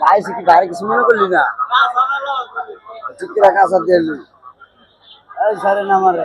ভাই কি বাইরে কিছু মনে করলি না চিত্রা কাঁচা দিয়ে সারে না মারে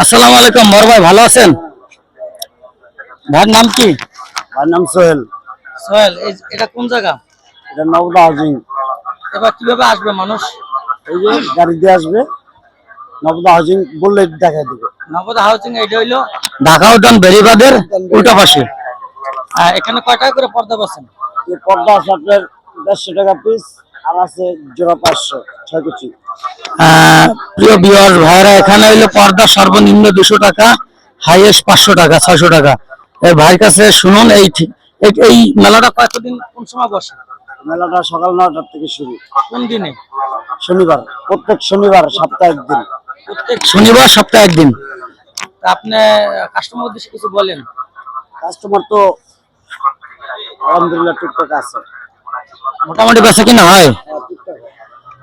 আসসালামু আলাইকুম বড় ভাই ভালো আছেন? ভাইয়ের নাম কি? আমার নাম সোহেল। সোহেল এটা কোন জায়গা? এটা নবদা হাউজিং। এবার কীভাবে আসবে মানুষ? এই যে গাড়ি দিয়ে আসবে। নবদা হাউজিং বললে দেখা দিবে। নবদা হাউজিং এটা হইল ঢাকা উদ্যান বেরিবাদের উল্টা পাশে। এখানে কয় টাকা করে পর্দা পাচ্ছেন? পর্দা আছে আপনার দেড়শো টাকা পিস আর আছে জোড়া পাঁচশো ছয় কুচি। আহ, প্রিয় বিয়ার ভাইরা এখানে হইল পর্দা সর্বনিম্ন দুশো টাকা হাইয়েস্ট পাঁচশো টাকা ছয়শো টাকা। এই ভাইয়ের কাছে শুনুন এই ঠিক- এই- এই মেলাটা কতদিন কোন সময় বসে? মেলাটা সকাল নটার থেকে শুরু। কোন দিনে? শনিবার প্রত্যেক শনিবার সপ্তাহে একদিন। প্রত্যেক শনিবার সপ্তাহে একদিন। আপনি কাস্টমার উদ্দেশ্যে কিছু বলেন। কাস্টমার তো আলহামদুলিল্লাহ টুকটাক আছে। মোটামুটি বেচা কিনা হয়? হ্যাঁ,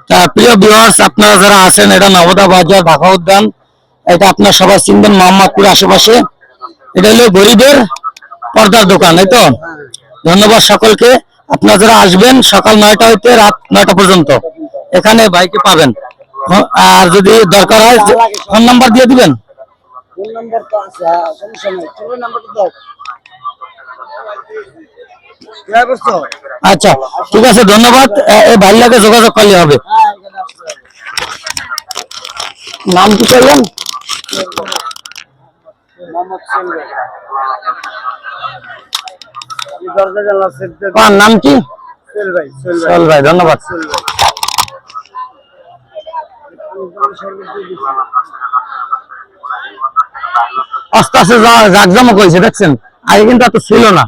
তা প্রিয় ভিউয়ার্স আপনারা যারা আছেন এটা নবদা বাজার ঢাকা উদ্যান এটা আপনার সবাই চিনবেন মোহাম্মদপুর আশেপাশে। এটা হলো গরিবের পর্দার দোকান এই তো? ধন্যবাদ সকলকে। আপনারা যারা আসবেন সকাল নয়টা হইতে রাত নয়টা পর্যন্ত। এখানে বাইকে পাবেন। আর যদি দরকার হয় ফোন নাম্বার দিয়ে দিবেন। ফোন নাম্বার তো আছে হ্যাঁ, সমস্যা নেই। ফোন নাম্বারটা দাও। হ্যাঁ, আচ্ছা ঠিক আছে ধন্যবাদ। এই ভাইয়ের লাগে যোগাযোগ করলে হবে। হ্যাঁ। নাম কি করলেন নাম কি? সোহেল ভাই ধন্যবাদ। আস্তে আস্তে জাকজমক হয়েছে দেখছেন আগে কিন্তু এত ছিল না।